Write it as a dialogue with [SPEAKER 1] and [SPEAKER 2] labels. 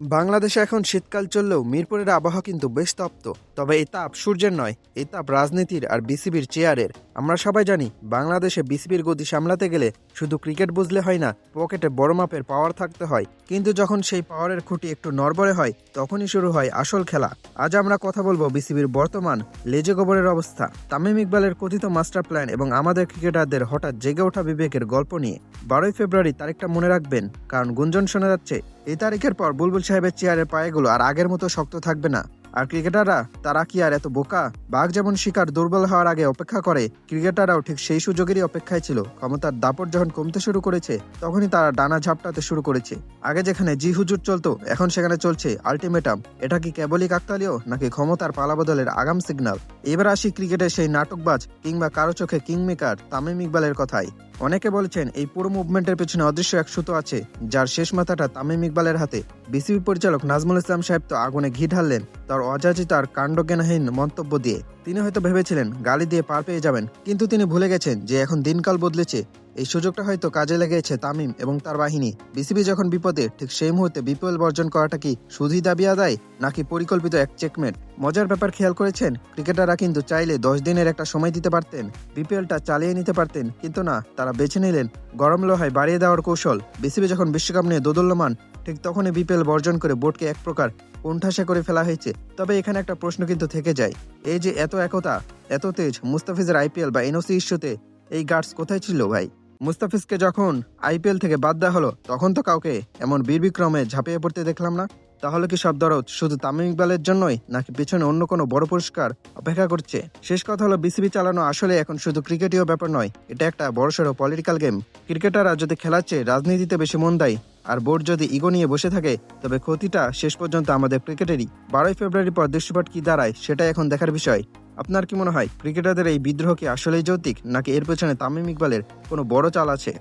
[SPEAKER 1] বাংলাদেশে এখন শীতকাল চললেও মিরপুরের আবহাওয়া কিন্তু বেশ তপ্ত। তবে এই তাপ সূর্যের নয় এই তাপ রাজনীতির আর বিসিবির চেয়ারের। আমরা সবাই জানি, বাংলাদেশে বিসিবির গতি সামলাতে গেলে শুধু ক্রিকেট বুঝলে হয় না, পকেটে বড় মাপের পাওয়ার থাকতে হয়। কিন্তু যখন সেই পাওয়ারের খুঁটি একটু নড়বড়ে হয়, তখনই শুরু হয় আসল খেলা। আজ আমরা কথা বলব বিসিবির বর্তমান লেজে গোবরের অবস্থা। তামিম ইকবালের কথিত মাস্টার প্ল্যান এবং আমাদের ক্রিকেটারদের হঠাৎ জেগে ওঠা বিবেকের গল্প নিয়ে। বারোই ফেব্রুয়ারি তারিখটা মনে রাখবেন, কারণ গুঞ্জন শোনা যাচ্ছে এই তারিখের পর বুলবুল সাহেবের চেয়ারের পায়েগুলো আর আগের মতো শক্ত থাকবে না। আর ক্রিকেটাররা, তারা কি আর এত বোকা? বাঘ যেমন শিকার দুর্বল হওয়ার আগে অপেক্ষা করে, ক্রিকেটাররাও ঠিক সেই সুযোগেরই অপেক্ষায় ছিল। ক্ষমতার দাপট যখন কমতে শুরু করেছে, তখনই তারা ডানা ঝাপটাতে শুরু করেছে। আগে যেখানে জি হুজুর চলতো, এখন সেখানে চলছে আলটিমেটাম। এটা কি কেবলই কাকতালীয়, নাকি ক্ষমতার পালাবদলের আগাম সিগন্যাল? এবার আসি ক্রিকেটের সেই নাটকবাজ কিংবা কারও চোখে কিংমেকার তামিম ইকবালের কথাই অনেকে বলেছেন এই পুরো মুভমেন্টের পেছনে অদৃশ্য এক সুতো আছে, যার শেষ মাথাটা তামিম ইকবালের হাতে। বিসিবি পরিচালক নাজমুল ইসলাম সাহেব তো আগুনে ঘি ঢাললেন তার অযাচিত আর কাণ্ডজ্ঞানহীন মন্তব্য দিয়ে। তিনি হয়তো ভেবেছিলেন গালি দিয়ে পার পেয়ে যাবেন, কিন্তু তিনি ভুলে গেছেন যে এখন দিনকাল বদলেছে। এই সুযোগটা হয়তো কাজে লেগেছে তামিম এবং তার বাহিনী। বিসিবি যখন বিপদে, ঠিক সেই মুহূর্তে বিপিএল বর্জন করাটা কি শুধুই দাবি আদায়, নাকি পরিকল্পিত এক চেকমেট? মজার ব্যাপার খেয়াল করেছেন, ক্রিকেটাররা কিন্তু চাইলে দশ দিনের একটা সময় দিতে পারতেন। বিপিএলটা চালিয়ে নিতে পারতেন, কিন্তু না, তারা বেছে নিলেন গরম লোহায় বাড়িয়ে দেওয়ার কৌশল। বিসিবি যখন বিশ্বকাপ নিয়ে দোদল্যমান ঠিক তখনই বিপিএল বর্জন করে বোর্ডকে এক প্রকার কোণঠাসা করে ফেলা হয়েছে। তবে এখানে একটা প্রশ্ন কিন্তু থেকে যায়। এই যে এত একতা, এত তেজ, মুস্তাফিজের আইপিএল বা এনওসি ইস্যুতে এই গার্ডস কোথায় ছিল ভাই? মুস্তাফিজকে যখন আইপিএল থেকে বাদ দেওয়া হলো, তখন তো কাউকে এমন বীরবিক্রমে ঝাঁপিয়ে পড়তে দেখলাম না। তাহলে কি সব দরদ শুধু তামিম ইকবালের জন্যই, নাকি পেছনে অন্য কোনো বড় পুরস্কার অপেক্ষা করছে? শেষ কথা হলো, বিসিবি চালানো আসলে এখন শুধু ক্রিকেটীয় ব্যাপার নয়, এটা একটা বড়সড় পলিটিক্যাল গেম ক্রিকেটাররা যদি খেলাচ্ছে রাজনীতিতে বেশি মন দেয় আর বোর্ড যদি ইগো নিয়ে বসে থাকে, তবে ক্ষতিটা শেষ পর্যন্ত আমাদের ক্রিকেটেরই। বারোই ফেব্রুয়ারি পর দৃশ্যপট কি দাঁড়ায়, সেটাই এখন দেখার বিষয়। আপনার কি মনে হয়, ক্রিকেটারদের এই বিদ্রোহ কি আসলেই যৌতিক নাকি এর পেছনে তামিম ইকবালের কোনো বড় চাল আছে?